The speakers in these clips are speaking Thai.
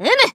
เอ้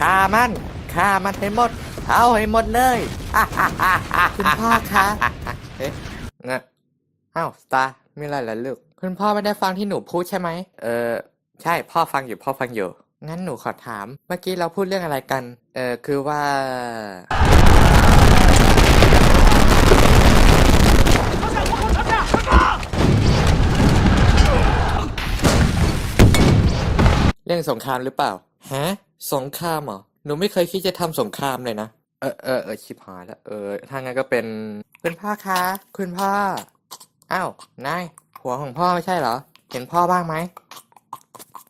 ฆ่ามันฆ่ามันให้หมด เอาให้หมดเลยคุณพ่อคะเอ๊ะนะอ้าวสตาร์มีอะไรเหรอลูกคุณพ่อไม่ได้ฟังที่หนูพูดใช่ไหมเออใช่พ่อฟังอยู่พ่อฟังอยู่ งั้นหนูขอถาม เมื่อกี้เราพูดเรื่องอะไรกัน เออคือว่า เรื่องสงครามหรือเปล่า ฮะ สงครามเหรอ หนูไม่เคยคิดจะทำสงครามเลยนะ เออเออเออชิบหายแล้ว เออ ถ้างั้นก็เป็น คุณพ่อคะ คุณพ่อ อ้าว นายผัวของพ่อไม่ใช่เหรอ เห็นพ่อบ้างไหม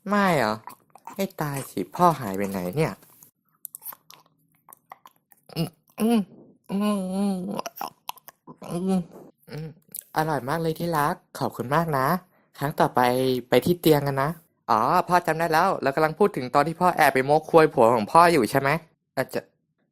ไม่เหรอ ให้ตายสิพ่อหายไปไหนเนี่ย อืมอืมอืมอืมอืมอืมอร่อยมากเลยที่รัก ขอบคุณมากนะ ครั้งต่อไปไปที่เตียงกันนะ อ๋อ พ่อจำได้แล้วเรากำลังพูดถึงตอนที่พ่อแอบไปโมกควยผัวของพ่ออยู่ใช่ไหมอาจจะ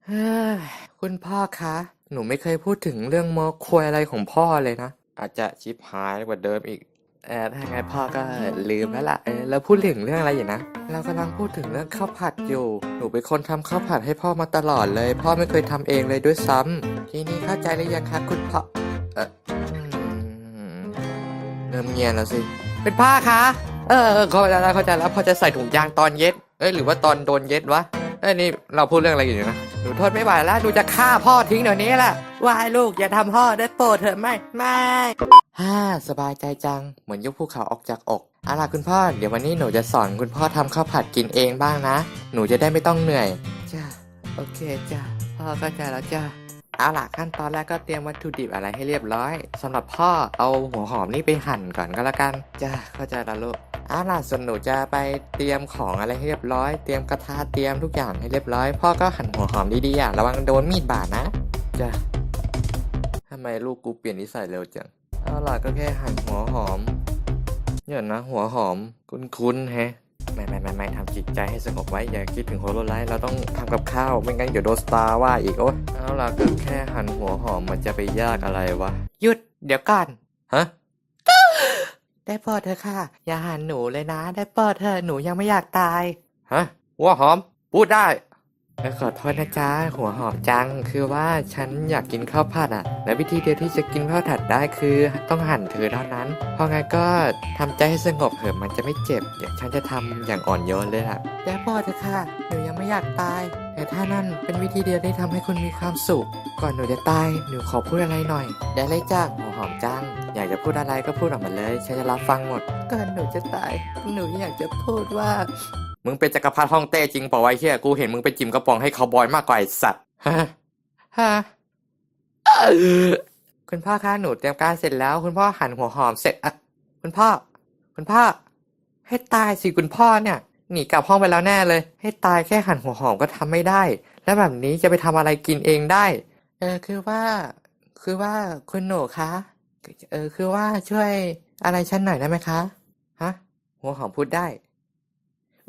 เฮ้ยคุณพ่อคะ หนูไม่เคยพูดถึงเรื่องโมกควยอะไรของพ่อเลยนะ อาจจะชิบหายกว่าเดิมอีก เออถ้าไงพ่อก็ลืมแล้วล่ะ เออเราพูดถึงเรื่องอะไรอยู่นะ เรากำลังพูดถึงเรื่องข้าวผัดอยู่ หนูเป็นคนทำข้าวผัดให้พ่อมาตลอดเลย พ่อไม่เคยทำเองเลยด้วยซ้ำทีนี้เข้าใจหรือยังคะคุณพ่อ เอออืมเริ่มเงียบแล้วสิ เป็นผ้าคะ เออเข้าใจแล้วเข้าใจแล้วพอจะใส่ถุงยางตอนเย็ดเอ้ยหรือว่าตอนโดนเย็ดวะเอ้ยนี่เราพูดเรื่องอะไรอยู่นะหนูทนไม่ไหวแล้วหนูจะฆ่าพ่อทิ้งเดี๋ยวนี้แหละวายลูกอย่าทำพ่อได้โปรดเถอะไม่ไม่ฮ่าสบายใจจังเหมือนยกภูเขาออกจากอกเอาล่ะคุณพ่อเดี๋ยววันนี้หนูจะสอนคุณพ่อทำข้าวผัดกินเองบ้างนะ หนูจะได้ไม่ต้องเหนื่อยจ้าโอเคจ้าพ่อเข้าใจแล้วจ้าเอาล่ะขั้นตอนแรกก็เตรียมวัตถุดิบอะไรให้เรียบร้อยสำหรับพ่อเอาหัวหอมนี่ไปหั่นก่อนก็แล้วกันจ้าเข้าใจแล้วลูก เอาล่ะส่วนหนูจะไปเตรียมของอะไรให้เรียบร้อย เตรียมกระทะเตรียมทุกอย่างให้เรียบร้อย พ่อก็หั่นหัวหอมดีๆอะระวังโดนมีดบาดนะจ้าทำไมลูกกูเปลี่ยนนิสัยเร็วจังเอาล่ะก็แค่หั่นหัวหอมเดี๋ยวนะ หัวหอมคุ้นๆแฮะไม่ไม่ไม่ไม่ทำจิตใจให้สงบไว้ อย่าคิดถึงโฮโลไลท์เราต้องทำกับข้าว ไม่งั้นเดี๋ยวโดนสตาร์ว่าอีกโอ๊ยเอาล่ะก็แค่หั่นหัวหอมมันจะไปยากอะไรวะหยุดเดี๋ยวก่อนฮะ ได้โปรดเธอะค่ะ อย่าหั่นหนูเลยนะ ได้โปรดเธอะหนูยังไม่อยากตาย ฮะ หัวหอม พูดได้เอ้ยขอโทษนะจ๊ะหัวหอมจัง คือว่าฉันอยากกินข้าวผัดอะ และวิธีเดียวที่จะกินข้าวผัดได้คือต้องหั่นเธอเท่านั้น เพราะงั้นก็ทำใจให้สงบเถอะมันจะไม่เจ็บเดี๋ยวฉันจะทำอย่างอ่อนโยนเลยล่ะอย่าบอกเถอะค่ะหนูยังไม่อยากตาย แต่ถ้านั่นเป็นวิธีเดียวที่ทำให้คุณมีความสุข ก่อนหนูจะตายหนูขอพูดอะไรหน่อย ได้เลยจ้าหัวหอมจัง อยากจะพูดอะไรก็พูดออกมาเลย ฉันจะรับฟังหมด ก่อนหนูจะตาย หนูอยากจะพูดว่า มึงเป็นจักรพรรดิฮ่องเต้จริงเปล่าวะไอ้เฮียกูเห็นมึงไปจิ้มกระป๋องให้คาวบอยมากกว่าไอ้สัตว์ฮะฮะคุณพ่อคะหนูเตรียมการเสร็จแล้ว คุณพ่อหั่นหัวหอมเสร็จอะคุณพ่อ คุณพ่อ ให้ตายสิคุณพ่อเนี่ยหนีกลับห้องไปแล้วแน่เลย ให้ตายแค่หั่นหัวหอมก็ทำไม่ได้ แล้วแบบนี้จะไปทำอะไรกินเองได้ เออคือว่า คือว่าคุณหนูคะ เออคือว่าช่วยอะไรฉันหน่อยได้ไหมคะ ฮะ หัวหอมพูดได้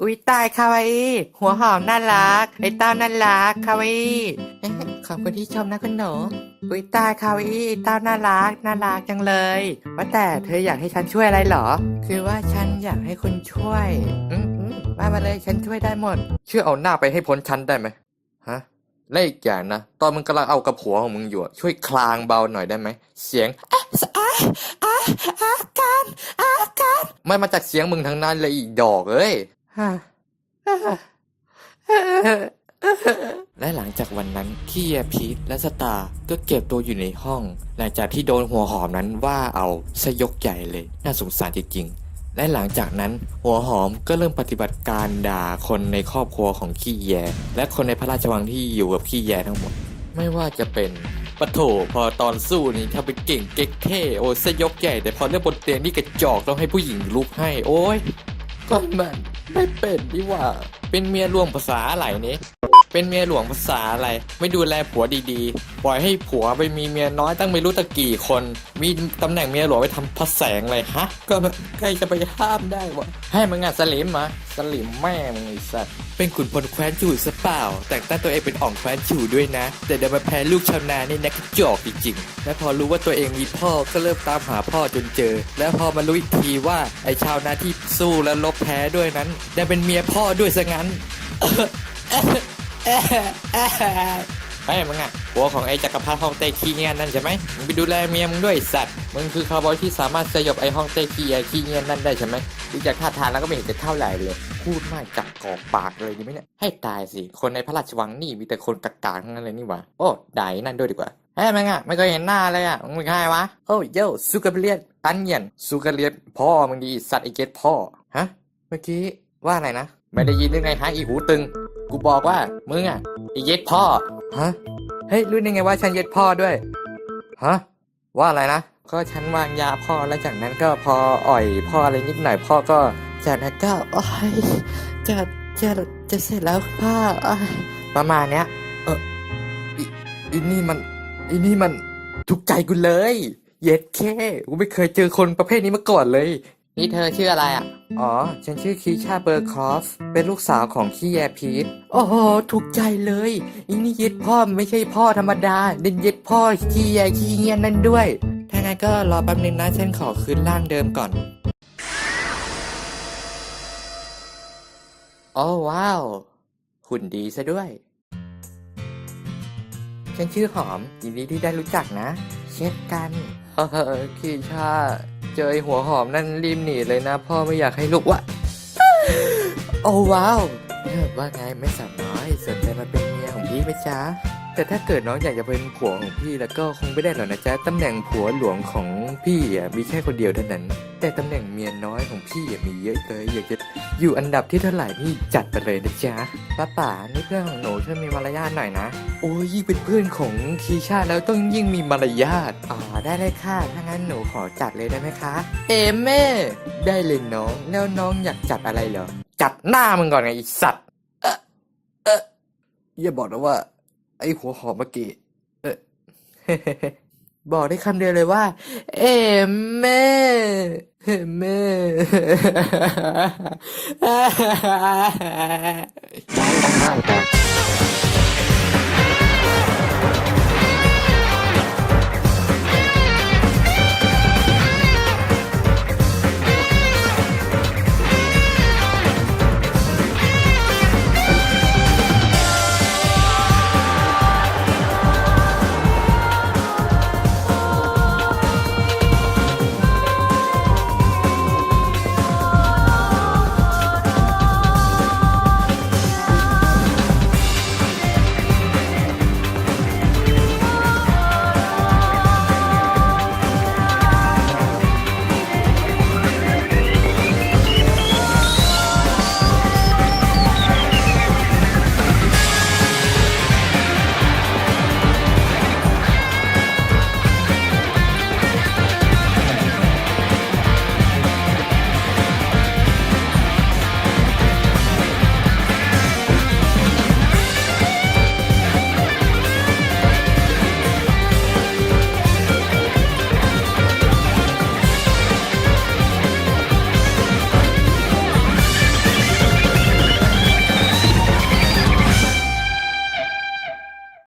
อุ๊ยตายคาวาอีหัวหอมน่ารัก ไอ้เต้าน่ารักคาวาอีเอ๊ะขอบคุณที่ชมนะคุณหนู อุ๊ยตายคาวาอีไอ้เต้าน่ารักน่ารักจังเลย ว่าแต่เธออยากให้ฉันช่วยอะไรเหรอ คือว่าฉันอยากให้คุณช่วย อืมอืมว่ามาเลยฉันช่วยได้หมด เชื่อเอาหน้าไปให้พ้นฉันได้ไหมฮะ และอีกอย่างนะ ตอนมึงกำลังเอากระผัวของมึงอยู่อะช่วยคลางเบาหน่อยได้ไหม เสียงอะอะอะอาการอาการไม่มาจากเสียงมึงทั้งนั้นเลยอีกดอกเอ้ยฮ่าฮ่าฮ่าและหลังจากวันนั้นขี้แยพีทและสตาร์ก็เก็บตัวอยู่ในห้อง หลังจากที่โดนหัวหอมนั้นว่าเอาซะยกใหญ่เลย น่าสงสารจริงๆ และหลังจากนั้นหัวหอมก็เริ่มปฏิบัติการด่าคนในครอบครัวของขี้แย และคนในพระราชวังที่อยู่กับขี้แยทั้งหมด ไม่ว่าจะเป็นปะโถพอตอนสู้นี่ถ้าเป็นเก่งเก๊กเท่โอ้ซะยกใหญ่ แต่พอเรื่องบนเตียงนี่กระจอกต้องให้ผู้หญิงลุกให้ โอ้ยก็มันไม่เป็นดีว่า เป็นเมียหลวงภาษาอะไรนี้ เป็นเมียหลวงภาษาอะไร ไม่ดูแลผัวดีๆ ปล่อยให้ผัวไปมีเมียน้อยตั้งไม่รู้ตะกี่คน มีตำแหน่งเมียหลวงไปทำพระแสงเลยฮะ ก็ใครจะไปห้ามได้วะ ให้มึงอะสลิมมาสลิมแม่มึงไอ้สัสเป็นขุนพลแคว้นจูซะเปล่า แต่งตั้งตัวเองเป็นอ่องแคว้นจูด้วยนะ แต่เดี๋ยวมาแพ้ลูกชาวนานี่นะกระจอกจริงๆ และพอรู้ว่าตัวเองมีพ่อก็เริ่มตามหาพ่อจนเจอ แล้วพอมารู้อีกทีว่าไอ้ชาวนาที่สู้และลบแพ้ด้วยนั้นได้เป็นเมียพ่อด้วยซะงั้น ไอ้มึงอะหัวของไอ้จักรพรรดิฮ่องเต้ขี้เงียนนั่นใช่ไหมมึงไปดูแลเมียมึงด้วยสัตว์มึงคือคาวบอยที่สามารถสยบไอ้ฮ่องเต้ขี้ไอ้ขี้เงียนนั่นได้ใช่ไหมดูจากท่าทางแล้วก็ไม่เห็นจะเท่าไหร่เลย พูดมากจับกอกปากเลยดีไหมเนี่ยให้ตายสิคนในพระราชวังนี่มีแต่คนกากาทั้งนั้นเลยนี่หว่าโอ้ด่าไอ้นั่นด้วยดีกว่าเฮ้ยมึงอะไม่เคยเห็นหน้าเลยอะมึงเป็นใครวะโอ้โย่สุกาเลียนตันเยียนสุกาเลียนพ่อมึงดีสัตว์ไอ้เกตพ่อฮะเมื่อกี้ว่าอะไรนะไม่ได้ยินหรือไงฮะอีหูตึง กูบอกว่ามึงอะไอเย็ดพ่อฮะเฮ้ยรู้ได้ไงว่าฉันเย็ดพ่อด้วยฮะว่าอะไรนะก็ฉันวางยาพ่อแล้วจากนั้นก็พออ่อยพ่ออะไรนิดหน่อยพ่อก็จากนั้นก็โอ้ยจะจะจะเสร็จแล้วพ่อโอ้ยประมาณเนี้ย เอออีอีนี่มันอีนี่มันทุกใจกูเลย เย็ดแค่กูไม่เคยเจอคนประเภทนี้มาก่อนเลย นี่เธอชื่ออะไรอะ อ๋อ ฉันชื่อคีชาเบอร์คอฟ เป็นลูกสาวของขี้แยพีทโอ้โห ถูกใจเลยอีนี่เย็ดพ่อไม่ใช่พ่อธรรมดาเด่นเย็ดพ่อขี้แยขี้เงียนนั่นด้วย ถ้างั้นก็รอแป๊บนึงนะฉันขอคืนร่างเดิมก่อน โอ้ว้าว หุ่นดีซะด้วย ฉันชื่อหอมยินดีที่ได้รู้จักนะ เช่นกันเออคีชา เจอไอหัวหอมนั่นรีบหนีเลยนะ พ่อไม่อยากให้ลูกวะโอ้ว้าวว่าไงไม่สาวน้อยสนใจมาเป็นเมียของพี่ไหมจ๊ะ แต่ถ้าเกิดน้องอยากจะเป็นผัวของพี่แล้วก็คงไม่ได้หรอกนะจ๊ะตำแหน่งผัวหลวงของพี่อะมีแค่คนเดียวเท่านั้น แต่ตำแหน่งเมียน้อยของพี่อะมีเยอะเลย อยากจะอยู่อันดับที่เท่าไหร่นี่จัดไปเลยนะจ๊ะป้าป๋านี่เพื่อนของหนูช่วยมีมารยาทหน่อยนะ โอ้ยยิ่งเป็นเพื่อนของคีชาแล้วต้องยิ่งมีมารยาทอ๋อได้เลยค่ะถ้างั้นหนูขอจัดเลยได้ไหมคะ เอแม่ได้เลยน้องแล้วน้องอยากจัดอะไรเหรอจัดหน้ามึงก่อนไงไอสัตว์เอะเอะอย่าบอกนะว่า ไอหัวหอมเมื่อกี้เออบอกได้คำเดียวเลยว่า เอแม่เอแม่ Bye.